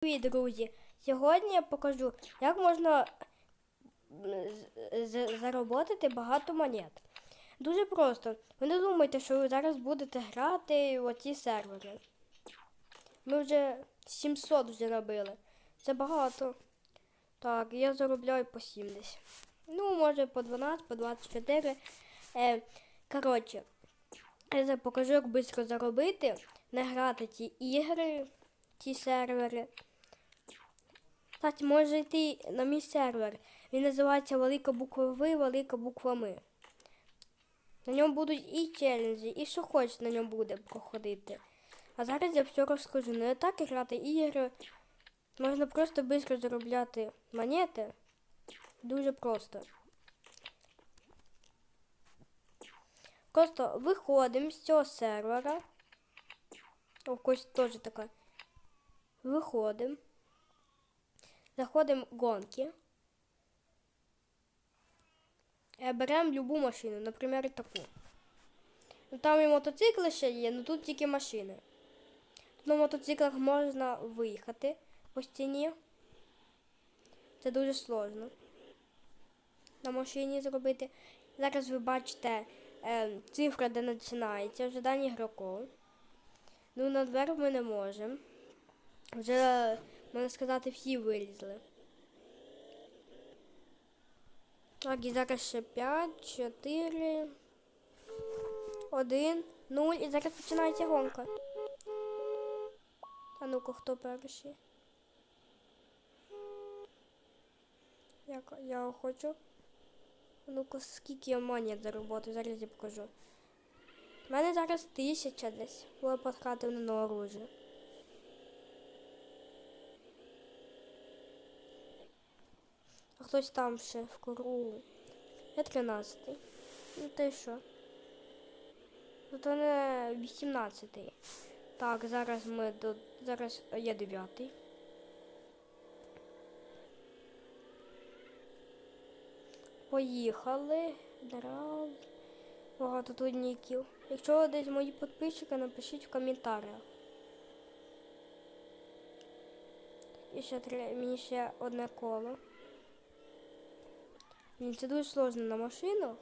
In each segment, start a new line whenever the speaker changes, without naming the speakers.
Привіт, друзі! Сьогодні я покажу, як можна з- з- заробити багато монет. Дуже просто. Ви не думайте, що ви зараз будете грати в оці сервери. Ми вже 700 вже набили. Це багато. Так, я заробляю по 70. Ну, може по 12, по 24. Е, коротше, я покажу, як швидко заробити, не грати ці ігри, ці сервери. Кстати, може йти на мій сервер. Він називається Велика буква В, Велика буква Ми. На ньому будуть і челенджі, і що хочеш на ньому буде проходити. А зараз я все розкажу. Не так грати ігри. Можна просто швидко заробляти монети. Дуже просто. Просто виходимо з цього сервера. О, когось теж така. Виходимо. Заходимо в гонки. Е, Беремо любу машину, наприклад, таку. Ну, там і мотоцикли ще є, але тут тільки машини. На мотоциклах можна виїхати по стіні. Це дуже сложно. На машині зробити. Зараз ви бачите е, цифра, де починається, ожидання ігроків. Ну, на двері ми не можемо. Вже, можна сказати, всі вилізли. Так, і зараз ще 5, 4, 1, 0. І зараз починається гонка. А ну-ка, хто перший? Я, я хочу. Ну-ка, скільки я монет заробити, зараз я покажу. У мене зараз тисяча десь. Було потратив на оружие. Хтось там ще в кругу. Я 13. Ну ти що? Тут не 18. Так, зараз ми до. Зараз є 9. Поїхали. Драв. Багато тут ніків. Якщо десь мої підписчики, напишіть в коментарях. І ще три, мені ще одне коло. Це дуже сложно на машинах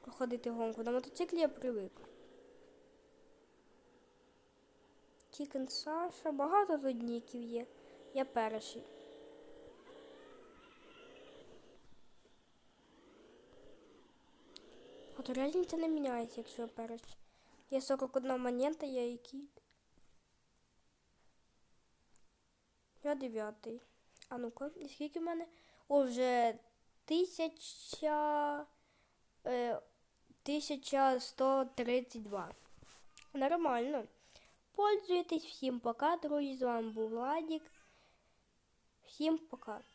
проходити гонку. На мотоциклі я привик. Чікен Саша, багато тут ніків є. Я перший. А то різниця не міняється, якщо я перший. Є 41 монета, я який. Я дев'ятий. А ну-ка, і скільки в мене? О, вже тисяча. Е, 1132. Нормально. Пользуйтесь. Всім пока, друзі. З вами був Владик. Всім пока.